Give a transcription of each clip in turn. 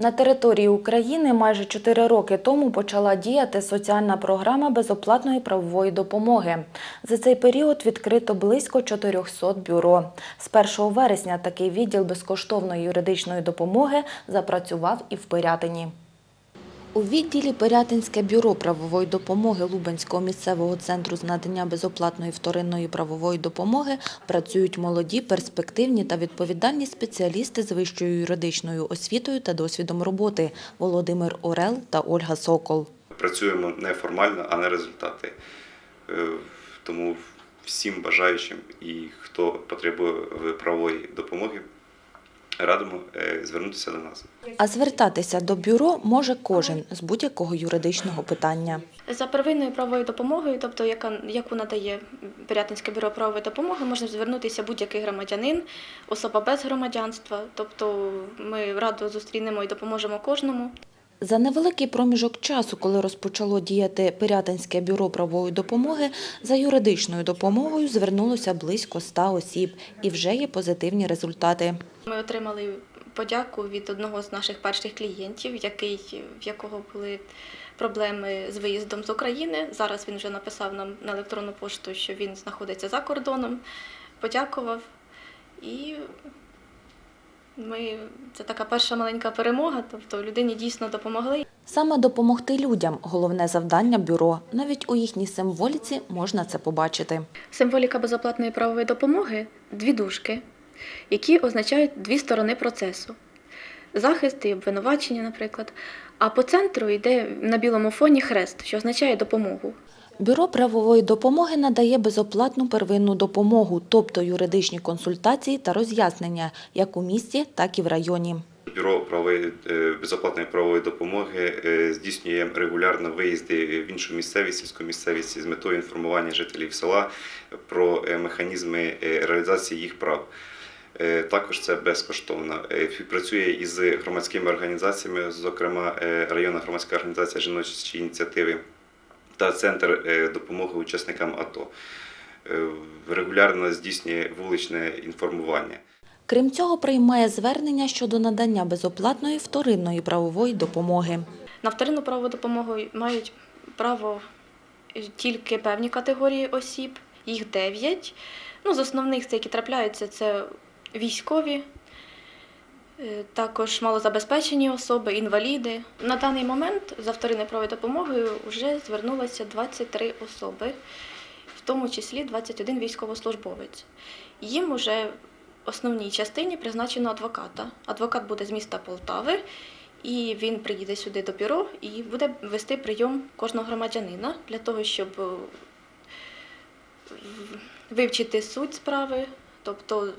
На території України майже 4 роки тому почала діяти соціальна програма безоплатної правової допомоги. За цей період відкрито близько 400 бюро. З 1 вересня такий відділ безкоштовної юридичної допомоги запрацював і в Пирятині. У відділі Пирятинське бюро правової допомоги Лубенського місцевого центру з надання безоплатної вторинної правової допомоги працюють молоді, перспективні та відповідальні спеціалісти з вищою юридичною освітою та досвідом роботи Володимир Орел та Ольга Сокол. Працюємо не формально, а на результати. Е, Тому всім бажаючим і хто потребує правової допомоги, радимо е, звернутися до нас. А звертатися до бюро може кожен з будь-якого юридичного питання. За первинною правовою допомогою, тобто яка, яку надає Пирятинське бюро правової допомоги, може звернутися будь-який громадянин, особа без громадянства. Тобто ми радо зустрінемо і допоможемо кожному. За невеликий проміжок часу, коли розпочало діяти Пирятинське бюро правової допомоги, за юридичною допомогою звернулося близько ста осіб і вже є позитивні результати. Ми отримали подяку від одного з наших перших клієнтів, який, в якого були проблеми з виїздом з України. Зараз він вже написав нам на електронну пошту, що він знаходиться за кордоном, подякував. І ми, це така перша маленька перемога, тобто людині дійсно допомогли. Саме допомогти людям – головне завдання бюро. Навіть у їхній символіці можна це побачити. Символіка безоплатної правової допомоги дві дужки, які означають дві сторони процесу. Захист і обвинувачення, наприклад. А по центру йде на білому фоні хрест, що означає допомогу. Бюро правової допомоги надає безоплатну первинну допомогу, тобто юридичні консультації та роз'яснення, як у місті, так і в районі. Бюро правової е, безоплатної правової допомоги е, здійснює регулярно виїзди в іншу місцевість, сільську місцевість з метою інформування жителів села про е, механізми реалізації їх прав. Також це безкоштовно. Співпрацює із громадськими організаціями, зокрема районна громадська організація жіночі ініціативи та центр е, допомоги учасникам АТО. Е, Регулярно здійснює вуличне інформування. Крім цього, приймає звернення щодо надання безоплатної вторинної правової допомоги. На вторинну правову допомогу мають право тільки певні категорії осіб, їх дев'ять. Ну, з основних, це, які трапляються, це військові, також малозабезпечені особи, інваліди. На даний момент за вторинною правовою допомогою вже звернулося 23 особи, в тому числі 21 військовослужбовець. Їм уже основній частині призначено адвоката. Адвокат буде з міста Полтави, і він приїде сюди до бюро і буде вести прийом кожного громадянина для того, щоб е, вивчити суть справи, тобто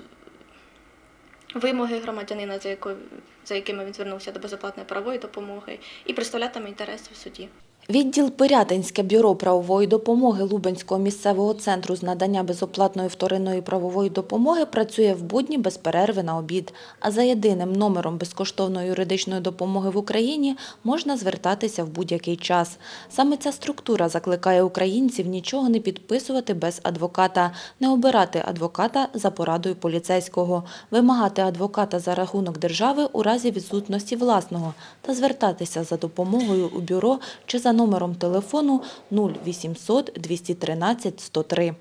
вимоги громадянина, за, якою, за якими він звернувся до безоплатної правової допомоги, і представлятиме інтереси в суді. Відділ Пирятинське бюро правової допомоги Лубенського місцевого центру з надання безоплатної вторинної правової допомоги працює в будні без перерви на обід. А за єдиним номером безкоштовної юридичної допомоги в Україні можна звертатися в будь-який час. Саме ця структура закликає українців нічого не підписувати без адвоката, не обирати адвоката за порадою поліцейського, вимагати адвоката за рахунок держави у разі відсутності власного та звертатися за допомогою у бюро чи за номером телефону 0800 213 103.